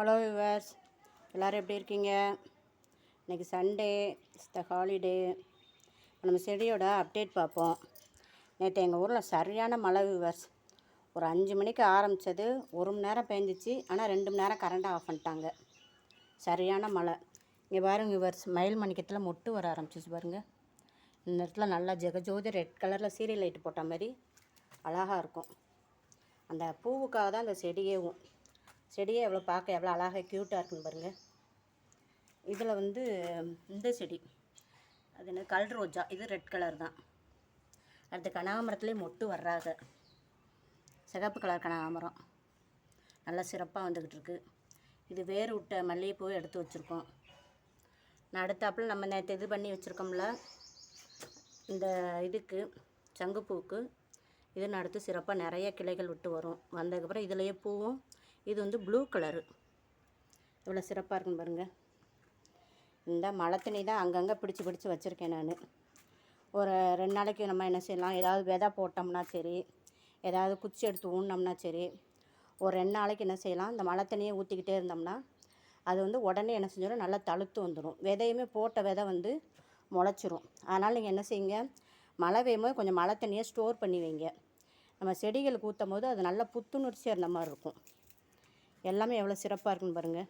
Hello viewers எல்லோரும் எப்படி இருக்கீங்க? இன்றைக்கி சண்டே இட்ஸ் த ஹாலிடே நம்ம செடியோட அப்டேட் பார்ப்போம். நேற்று எங்கள் ஊரில் சரியான மழை விவர்ஸ் ஒரு அஞ்சு மணிக்கு ஆரம்பித்தது ஒரு மணி நேரம் பேஞ்சிச்சு. ஆனால் ரெண்டு மணி நேரம் கரண்ட்டை ஆஃப் பண்ணிட்டாங்க. சரியான மழை. இங்கே பாருங்க விவர்ஸ் மயில் மணிக்கத்தில் மொட்டு வர ஆரம்பிச்சிச்சு பாருங்கள் இந்த இடத்துல நல்லா ஜெகஜோதி ரெட் கலரில் சீரியல் லைட்டு போட்ட மாதிரி அழகாக இருக்கும். அந்த பூவுக்காக தான் அந்த செடியேவும் செடியே எவ்வளோ பார்க்க எவ்வளோ அழகாக க்யூட்டாக இருக்குன்னு பாருங்கள் இதில் வந்து இந்த செடி. அது என்ன கல் ரோஜா. இது ரெட் கலர் தான். அடுத்து கனகாமரத்துலேயே மொட்டு வர்றாங்க சிகப்பு கலர் கனகாமரம் நல்லா சிறப்பாக வந்துக்கிட்டு இருக்கு. இது வேர் விட்ட மல்லிகைப்பூ எடுத்து வச்சுருக்கோம். நான் அடுத்தாப்பில் நம்ம நேற்று இது பண்ணி வச்சுருக்கோம்ல இந்த இதுக்கு சங்குப்பூவுக்கு இது நடத்து சிறப்பாக நிறைய கிளைகள் விட்டு வரும். வந்ததுக்கப்புறம் இதுலேயே பூவும் இது வந்து ப்ளூ கலரு. இவ்வளோ சிறப்பாக இருக்குன்னு பாருங்கள் இந்த மழை தண்ணி தான் அங்கங்கே பிடிச்சி பிடிச்சி வச்சுருக்கேன் நான். ஒரு ரெண்டு நாளைக்கு நம்ம என்ன செய்யலாம்? ஏதாவது விதை போட்டோம்னா சரி ஏதாவது குச்சி எடுத்து ஊனோம்னா சரி ஒரு ரெண்டு நாளைக்கு என்ன செய்யலாம்? இந்த மழை தண்ணியை ஊற்றிக்கிட்டே இருந்தோம்னா அது வந்து உடனே என்ன செஞ்சிடும்? நல்லா தழுத்து வந்துடும். விதையுமே போட்ட விதை வந்து முளைச்சிரும். அதனால் நீங்கள் என்ன செய்யுங்க? மழை பெய்யும் போது கொஞ்சம் மழை தண்ணியை ஸ்டோர் பண்ணி வைங்க. நம்ம செடிகளுக்கு ஊற்றும் போது அது நல்லா புத்துணர்ச்சியாக இருந்த மாதிரி இருக்கும். எல்லாமே எவ்வளோ சிறப்பாக இருக்குன்னு பாருங்கள்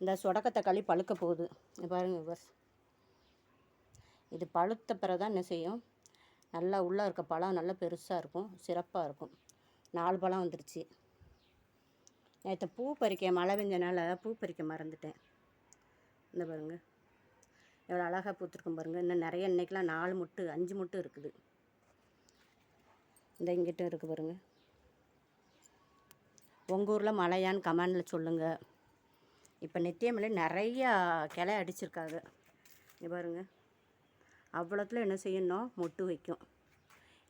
இந்த சொடக்கத்தக்காளி பழுக்க போகுது. பாருங்கள் பஸ் இது பழுத்த பிறகு தான் என்ன செய்யும்? நல்லா உள்ளே இருக்க பழம் நல்லா பெருசாக இருக்கும் சிறப்பாக இருக்கும். நாலு பழம் வந்துருச்சு. நேற்று பூ பறிக்க மழை பெஞ்சனால பூ பறிக்க மறந்துட்டேன். இந்த பாருங்க. எவ்வளோ அழகாக பூத்துருக்கும் பாருங்கள் இன்னும் நிறைய இன்னைக்கெலாம் நாலு முட்டு அஞ்சு முட்டு இருக்குது. இந்த இங்கிட்டும் இருக்குது பாருங்கள் உங்கள் ஊரில் மழையான்னு கமெண்டில் சொல்லுங்கள் இப்போ நித்தியமலை நிறையா கிளை அடிச்சிருக்காங்க. இங்கே பாருங்க. அவ்வளோத்துல என்ன செய்யணும்? மொட்டு வைக்கும்.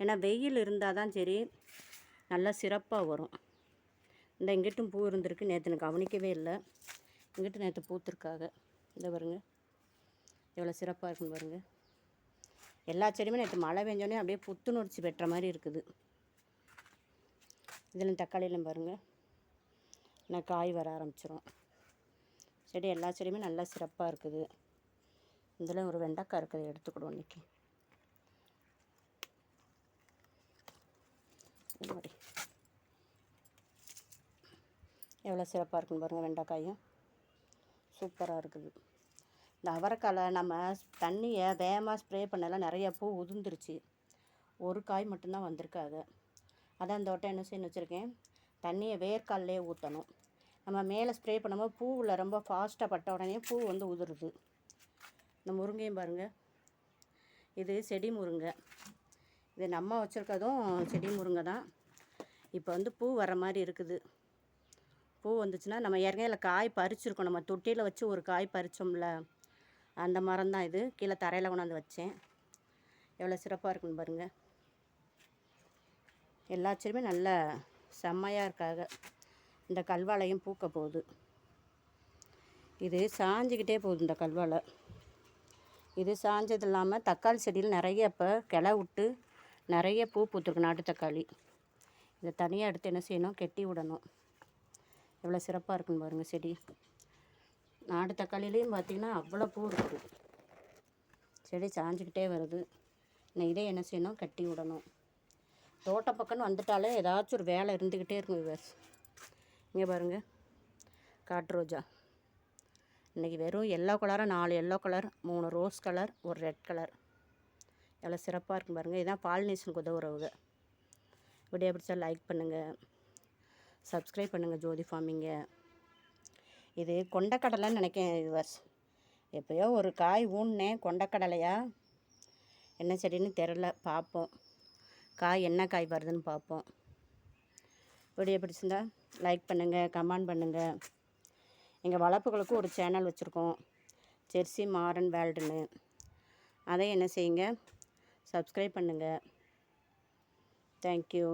ஏன்னா வெயில் இருந்தால் தான் சரி நல்லா சிறப்பாக வரும். இந்த இங்கிட்டும் பூ இருந்திருக்கு. நேற்று எனக்கு கவனிக்கவே இல்லை. இங்கிட்டு நேற்று பூத்துருக்காங்க. இந்த பாருங்க. எவ்வளோ சிறப்பாக இருக்குன்னு பாருங்கள் எல்லா செடியுமே நேற்று மழை பெஞ்சோடனே அப்படியே புத்துணர்ச்சி பெற்ற மாதிரி இருக்குது. இதில் தக்காளியிலும் பாருங்கள் நான் காய் வர ஆரம்பிச்சிரும். செடி எல்லா செடியுமே நல்லா சிறப்பாக இருக்குது. இதில் ஒரு வெண்டைக்காய் இருக்குது எடுத்துக்கிடுவோம் இன்றைக்கி மாதிரி. எவ்வளோ சிறப்பாக இருக்குன்னு பாருங்கள் வெண்டைக்காயும். சூப்பராக இருக்குது. இந்த அவரைக்காயில் நம்ம தண்ணியை வேகமாக ஸ்ப்ரே பண்ணலாம் நிறைய பூ உதிர்ந்துருச்சு. ஒரு காய் மட்டும்தான் வந்திருக்காது அதான் இந்த வட்டம் என்ன செய்யணும் வச்சுருக்கேன். தண்ணியை வேர்க்கால்லே ஊற்றணும் நம்ம மேலே ஸ்ப்ரே பண்ணும்போது பூவில் ரொம்ப ஃபாஸ்ட்டாக பட்ட உடனே பூ வந்து உதிருது. இந்த முருங்கையும் பாருங்கள் இது செடி முருங்கை. இது நம்ம வச்சுருக்கதும் செடி முருங்கை தான். இப்போ வந்து பூ வர மாதிரி இருக்குது. பூ வந்துச்சுன்னா நம்ம ஏற்கனவே காய் பறிச்சிருக்கோம். நம்ம தொட்டியில் வச்சு ஒரு காய் பறித்தோம்ல அந்த மரம் தான் இது. கீழே தரையில் கொண்டாந்து வச்சேன். எவ்வளோ சிறப்பாக இருக்குன்னு பாருங்கள் எல்லா செடியுமே நல்ல செம்மையாக இருக்காங்க இந்த கல்வாழையும் பூக்க போகுது. இது சாஞ்சிக்கிட்டே போகுது இந்த கல்வாழை. இது சாஞ்சது இல்லாமல் தக்காளி செடியில் நிறைய இப்போ கிளை விட்டு நிறைய பூ பூத்துருக்கு நாட்டு தக்காளி. இதை தனியாக எடுத்து என்ன செய்யணும்? கெட்டி விடணும். எவ்வளோ சிறப்பாக இருக்குன்னு பாருங்கள் செடி. நாட்டு தக்காளிலையும் பார்த்திங்கன்னா அவ்வளோ பூ இருக்குது. செடி சாஞ்சிக்கிட்டே வருது. நான் இதே என்ன செய்யணும்? கட்டி விடணும். தோட்டம் பக்கம்னு வந்துட்டாலே ஏதாச்சும் ஒரு வேலை இருந்துக்கிட்டே இருக்கும் விவர்ஸ் இங்கே பாருங்கள் காட்டு ரோஜா. இன்றைக்கி வெறும் எல்லோ கலராக நாலு எல்லோ கலர் மூணு ரோஸ் கலர் ஒரு ரெட் கலர் எவ்வளோ சிறப்பாக இருக்கும் பாருங்கள் இதுதான் பாலினேஷனுக்கு உதவுறவுங்க வீடியோ பிடிச்சா லைக் பண்ணுங்கள் சப்ஸ்கிரைப் பண்ணுங்கள் ஜோதி ஃபார்மிங்க இது கொண்டக்கடலைன்னு நினைக்கிறேன் விவர்ஸ் எப்போயோ ஒரு காய் ஊன்னேன் கொண்டக்கடலையா? என்ன செடின்னு தெரில பார்ப்போம். காய் என்ன காய் வருதுன்னு பார்ப்போம். வீடியோ பிடிச்சிருந்தா லைக் பண்ணுங்கள் கமெண்ட் பண்ணுங்கள் எங்கள் வளர்ப்புகளுக்கும் ஒரு சேனல் வச்சுருக்கோம். ஜெர்சி மாரன் வேல்டுன்னு. அதை என்ன செய்யுங்க? சப்ஸ்கிரைப் பண்ணுங்கள் தேங்க்யூ.